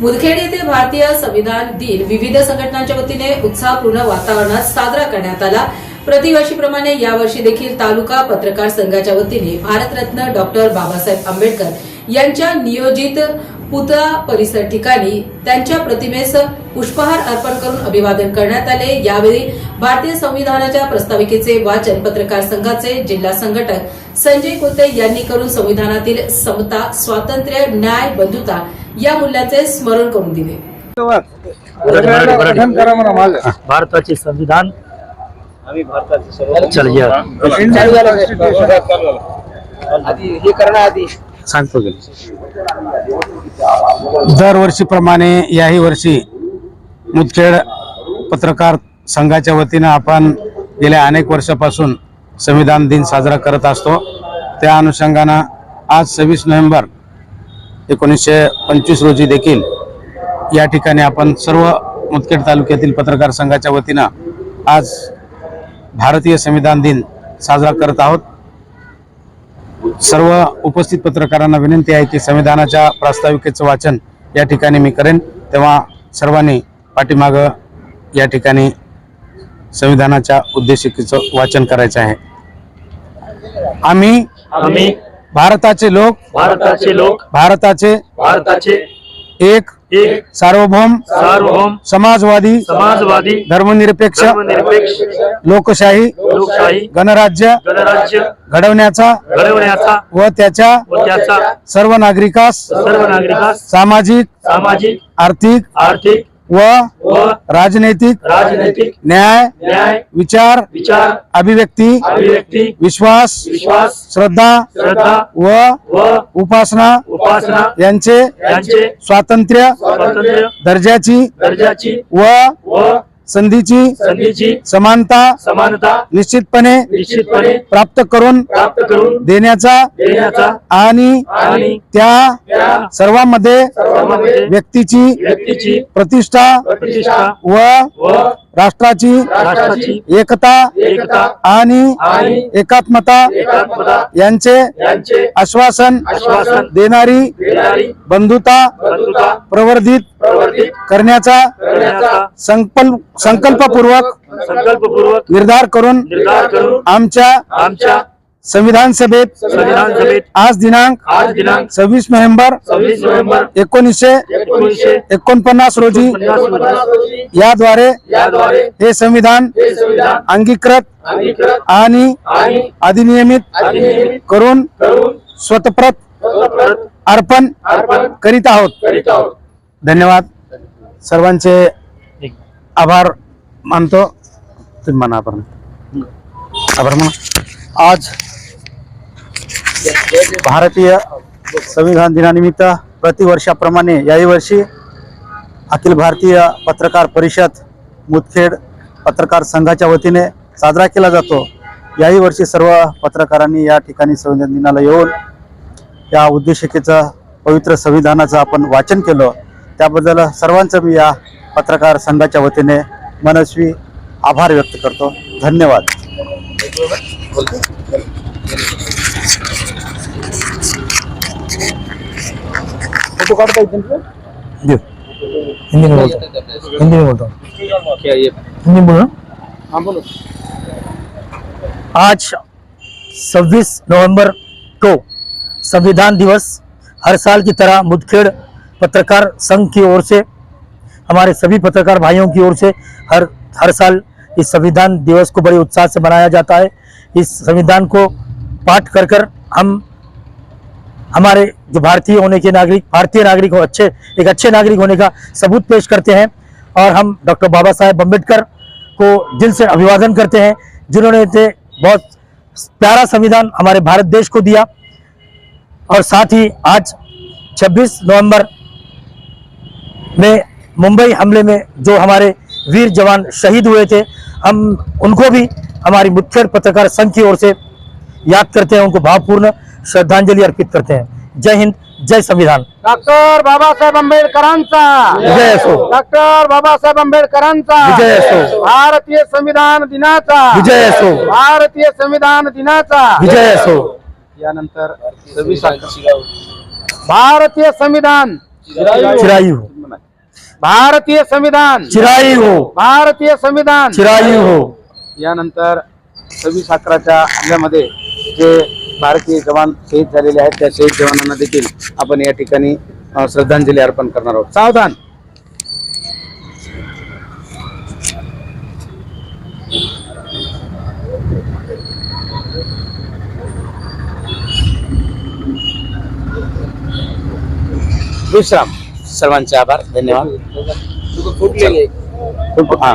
मुदखेड येथे भारतीय संविधान दिन विविध संघटनांच्या वतीने उत्साहपूर्ण वातावरणात साजरा करण्यात आला. प्रतिवर्षीप्रमाणे यावर्षी देखील तालुका पत्रकार संघाच्या वतीने भारतरत्न डॉक्टर बाबासाहेब आंबेडकर यांच्या नियोजित पुतळा परिसर ठिकाणी त्यांच्या प्रतिमेस पुष्पहार अर्पण करून अभिवादन करण्यात आले. यावेळी भारतीय संविधानाच्या प्रस्ताविकेचे वाचन पत्रकार संघाचे जिल्हा संघटक संजय कोते यांनी करून संविधानातील समता स्वातंत्र्य न्याय बंधुता या मूल्यांचे स्मरण करून दिले. भारताचे संविधान आम्ही भारताचे सर्व चल या. आधी हे करणं आधी. सांगतो की. दरवर्षीप्रमाणे याही वर्षी मुदखेड पत्रकार संघाच्या वतीनं आपण गेल्या अनेक वर्षापासून संविधान दिन साजरा करत असतो. त्या अनुषंगानं आज सव्वीस नोव्हेंबर एकोणीसशे पंचवीस रोजी देखील या ठिकाणी आपण सर्व मुदखेड तालुक्यातील पत्रकार संघाच्या वतीनं आज भारतीय संविधान दिन साजरा करत आहोत. सर्व उपस्थित पत्रकारांना विनंती आहे की संविधानाच्या प्रास्ताविकेचं वाचन या ठिकाणी मी करेन. तेव्हा सर्वांनी पाठीमागं या ठिकाणी संविधानाच्या उद्देशिकेचं वाचन करायचं आहे. आम्ही आम्ही भारताचे लोक भारताचे लोक भारताचे भारताचे एक एक सार्वभौम सार्वभौम समाजवादी समाजवादी धर्मनिरपेक्ष धर्मनिरपेक्ष लोकशाही लोकशाही गणराज्य गणराज्य घडवण्याचा घडवण्याचा व त्याच्या व त्याचा सर्व नागरिकास सर्व नागरिकास सामाजिक सामाजिक आर्थिक आर्थिक व राजनैतिक राजनैतिक न्याय न्याय विचार विचार अभिव्यक्ती अभिव्यक्ती विश्वास विश्वास श्रद्धा श्रद्धा व व उपासना उपासना यांचे यांचे स्वातंत्र्य स्वातंत्र्य दर्जाची दर्जाची व व संधीची संधीची समानता समानता निश्चितपणे निश्चितपणे प्राप्त करून प्राप्त करून देण्याचा देण्याचा आणि आणि त्या सर्वांमध्ये व्यक्तीची व्यक्तीची प्रतिष्ठा प्रतिष्ठा व राष्ट्राची एकता आणि एकात्मता यांचे आश्वासन देणारी बंधुता प्रवर्धित करण्याचा करण्याचा संकल्प संकल्पपूर्वक संकल्पपूर्वक निर्धार करून निर्धार करून आमच्या आमच्या संविधान सभेत संविधान सभेत आज दिनांक आज दिनांक सव्वीस नोव्हेंबर सव्वीस नोव्हेंबर एकोणीसशे एकोणीसशे एकोणपन्नास रोजी याद्वारे याद्वारे हे संविधान अंगीकृत आणि अधिनियमित करून स्वतःप्रत परत अर्पण करीत आहोत. धन्यवाद. सर्वांचे आभार मानतो. तुम्ही म्हणा आभार म्हणा आज भारतीय संविधान दिनानिमित्त प्रतिवर्षाप्रमाणे याही वर्षी अखिल भारतीय पत्रकार परिषद मुदखेड पत्रकार संघाच्या वतीने साजरा केला जातो. याही वर्षी सर्व पत्रकारांनी या ठिकाणी संविधान दिनाला येऊन या उद्देशिकेचं पवित्र संविधानाचं आपण वाचन केलं. त्याबद्दल सर्वांचं मी या पत्रकार संघाच्या वतीने मनस्वी आभार व्यक्त करतो. धन्यवाद. काढता येतील का? हिंदी में बोलता हूँ। हिंदी में बोलता हूँ। क्या ये? हिंदी में बोलो हा? बोलो। आज 26 नवंबर को संविधान दिवस हर साल की तरह मुदखेड़ पत्रकार संघ की ओर से हमारे सभी पत्रकार भाइयों की ओर से हर हर साल इस संविधान दिवस को बड़े उत्साह से मनाया जाता है। इस संविधान को पाठ कर कर हम हमारे जो भारतीय होने के नागरिक, भारतीय नागरिक हो, अच्छे, एक अच्छे नागरिक होने का सबूत पेश करते हैं और हम डॉक्टर बाबा साहेब अंबेडकर को दिल से अभिवादन करते हैं, जिन्होंने बहुत प्यारा संविधान हमारे भारत देश को दिया। और साथ ही आज 26 नवंबर में मुंबई हमले में जो हमारे वीर जवान शहीद हुए थे, हम उनको भी हमारी मुख्य पत्रकार संघ की ओर से याद करते हैं, उनको भावपूर्ण श्रद्धांजलि अर्पित करते हैं। जय हिंद जय संविधान। डॉक्टर बाबासाहेब आंबेडकरांचा। विजय असो डॉक्टर बाबासाहेब आंबेडकरांचा। विजय असो भारतीय संविधान दिनाचा। विजय असो भारतीय संविधान दिनाचा। विजय असो यानंतर भारतीय संविधान। चिरायू। भारतीय संविधान। चिरायू हो। भारतीय संविधान। चिरायू हो। यानंतर सव्वीस अकराच्या हल्ल्यामध्ये जे भारतीय जवान शहीद झालेले आहेत. त्या शहीद जवानांना देखील आपण या ठिकाणी श्रद्धांजली अर्पण करणार आहोत. सावधान! विश्राम. सर्वांचे आभार. धन्यवाद. फुटलेले हा.